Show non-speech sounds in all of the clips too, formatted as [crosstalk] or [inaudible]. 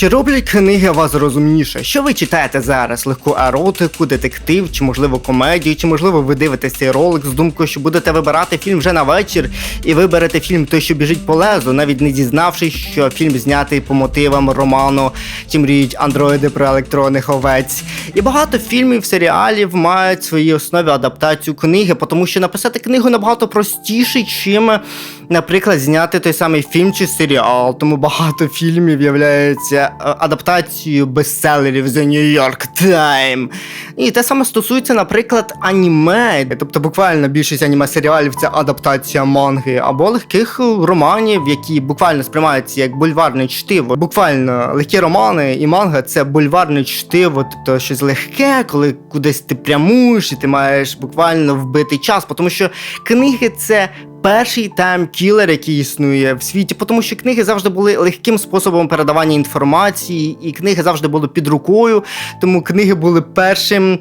Чи роблять книги вас розумніше? Що ви читаєте зараз? Легку еротику, детектив, чи можливо комедію, чи можливо ви дивитесь цей ролик з думкою, що будете вибирати фільм вже на вечір, і виберете фільм той, що біжить по лезу, навіть не дізнавшись, що фільм знятий по мотивам роману «Чи мріють андроїди про електронних овець. І багато фільмів, серіалів мають в своїй основі адаптацію книги, тому що написати книгу набагато простіше, чим, наприклад, зняти той самий фільм чи серіал. Тому багато фільмів являється е, адаптацією бестселерів The New York Times. І те саме стосується, наприклад, аніме. Тобто, буквально більшість аніме-серіалів це адаптація манги або легких романів, які буквально сприймаються як бульварне чтиво. Буквально легкі романи і манга це бульварне чтиво, тобто щось легке, коли кудись ти прямуєш, і ти маєш буквально вбити час, тому що книги це. Перший таймкілер, який існує в світі, тому що книги завжди були легким способом передавання інформації, і книги завжди були під рукою. Тому книги були першим,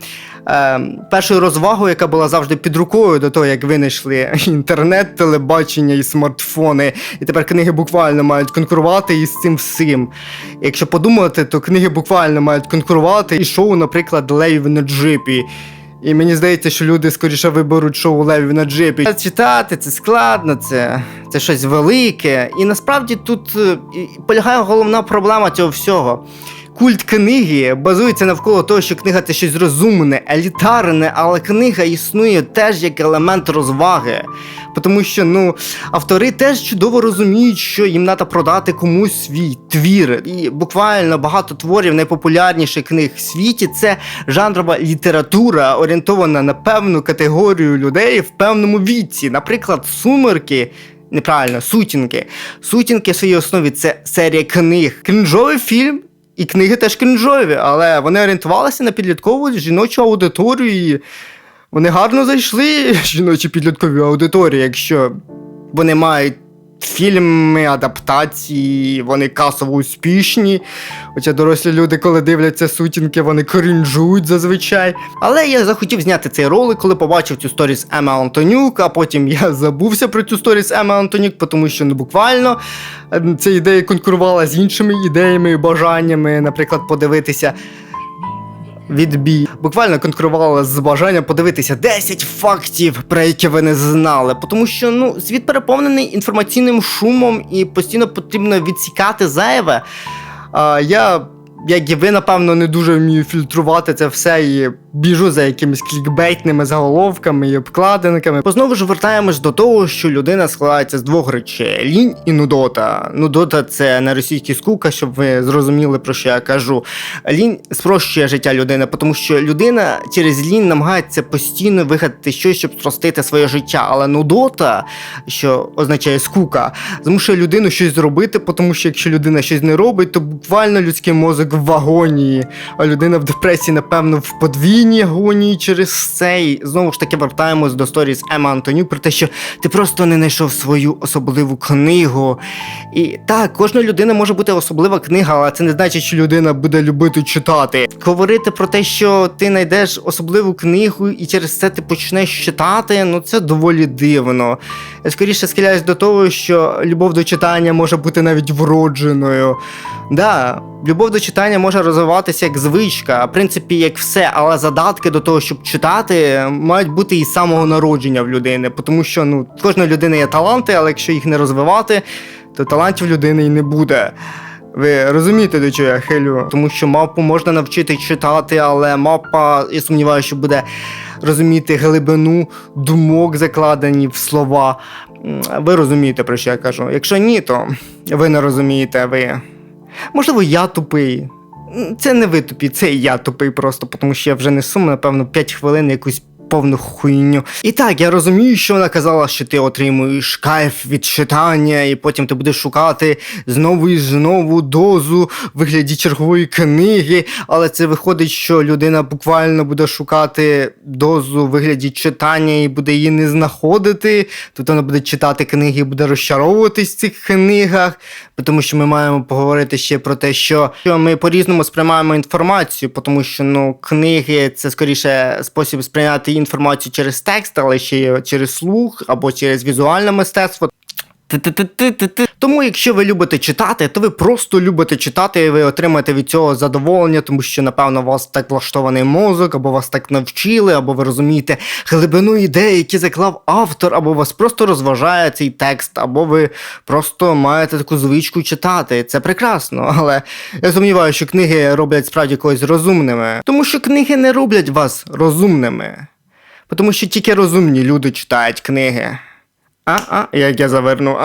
е, першою розвагою, яка була завжди під рукою до того, як винайшли [laughs] інтернет, телебачення і смартфони. І тепер книги буквально мають конкурувати із цим всім. Якщо подумати, то книги буквально мають конкурувати і шоу, наприклад, Левів на джипі. І мені здається, що люди скоріше виберуть шоу левів на джипі. Читати це складно, це, це щось велике. І насправді тут е, полягає головна проблема цього всього. Культ книги базується навколо того, що книга це щось розумне, елітарне, але книга існує теж як елемент розваги. Тому що ну, автори теж чудово розуміють, що їм треба продати комусь свій твір. І буквально багато творів найпопулярніших книг в світі це жанрова література, орієнтована на певну категорію людей в певному віці. Наприклад, сумерки. Неправильно, сутінки. Сутінки в своїй основі це серія книг. Крінжовий фільм. І книги теж крінжові, але вони орієнтувалися на підліткову жіночу аудиторію. І вони гарно зайшли [laughs] жіночі підліткові аудиторії, якщо вони мають фільми, адаптації, вони касово успішні. Хоча дорослі люди, коли дивляться сутінки, вони крінжують зазвичай. Але я захотів зняти цей ролик, коли побачив цю сторіс Еми Антонюк, а потім я [laughs] забувся про цю сторіс Еми Антонюк, тому що ну буквально е, ця ідея конкурувала з іншими ідеями і бажаннями, наприклад, подивитися відбій. Буквально конкурувала з бажанням подивитися 10 фактів, про які ви не знали. Тому що ну, світ переповнений інформаційним шумом і постійно потрібно відсікати зайве. А, я, як і ви, напевно, не дуже вмію фільтрувати це все і біжу за якимись клікбейтними заголовками і обкладинками. Бо знову ж вертаємось до того, що людина складається з двох речей: лінь і нудота. Нудота це на російській скука, щоб ви зрозуміли, про що я кажу. Лінь спрощує життя людини, тому що людина через лінь намагається постійно вигадати щось, щоб спростити своє життя. Але нудота, що означає скука, змушує людину щось зробити, тому що якщо людина щось не робить, то буквально людський мозок в агонії, а людина в депресії, напевно, в подвійній агонії через це. І знову ж таки вертаємось до сторіс Ема Антонюк про те, що ти просто не знайшов свою особливу книгу. І так, кожна людина може бути особлива книга, але це не значить, що людина буде любити читати. Говорити про те, що ти знайдеш особливу книгу і через це ти почнеш читати, ну це доволі дивно. Я скоріше схиляюсь до того, що любов до читання може бути навіть вродженою. Да, любов до читання може розвиватися як звичка, в принципі, як все, але задатки до того, щоб читати, мають бути із самого народження в людини, тому що ну, в кожної людини є таланти, але якщо їх не розвивати, то талантів людини і не буде. Ви розумієте, до чого я хилю? Тому що мапу можна навчити читати, але мапа, я сумніваюся, що буде розуміти глибину думок, закладені в слова. Ви розумієте, про що я кажу. Якщо ні, то ви не розумієте, ви. Можливо, я тупий. Це не ви тупі, це я тупий просто, тому що я вже несу, напевно, 5 хвилин якусь повну хуйню. І так, я розумію, що вона казала, що ти отримуєш кайф від читання, і потім ти будеш шукати знову і знову дозу в вигляді чергової книги. Але це виходить, що людина буквально буде шукати дозу в вигляді читання і буде її не знаходити. Тут вона буде читати книги і буде розчаровуватись в цих книгах. Тому що ми маємо поговорити ще про те, що ми по-різному сприймаємо інформацію, тому що ну, книги це скоріше спосіб сприйняти інформацію через текст, але ще через слух або через візуальне мистецтво. Тому, якщо ви любите читати, то ви просто любите читати, і ви отримаєте від цього задоволення, тому що, напевно, у вас так влаштований мозок, або вас так навчили, або ви розумієте глибину ідей, які заклав автор, або вас просто розважає цей текст, або ви просто маєте таку звичку читати. Це прекрасно, але я сумніваюся, що книги роблять справді когось розумними, тому що книги не роблять вас розумними. Тому що тільки розумні люди читають книги. А, а, як я заверну, а.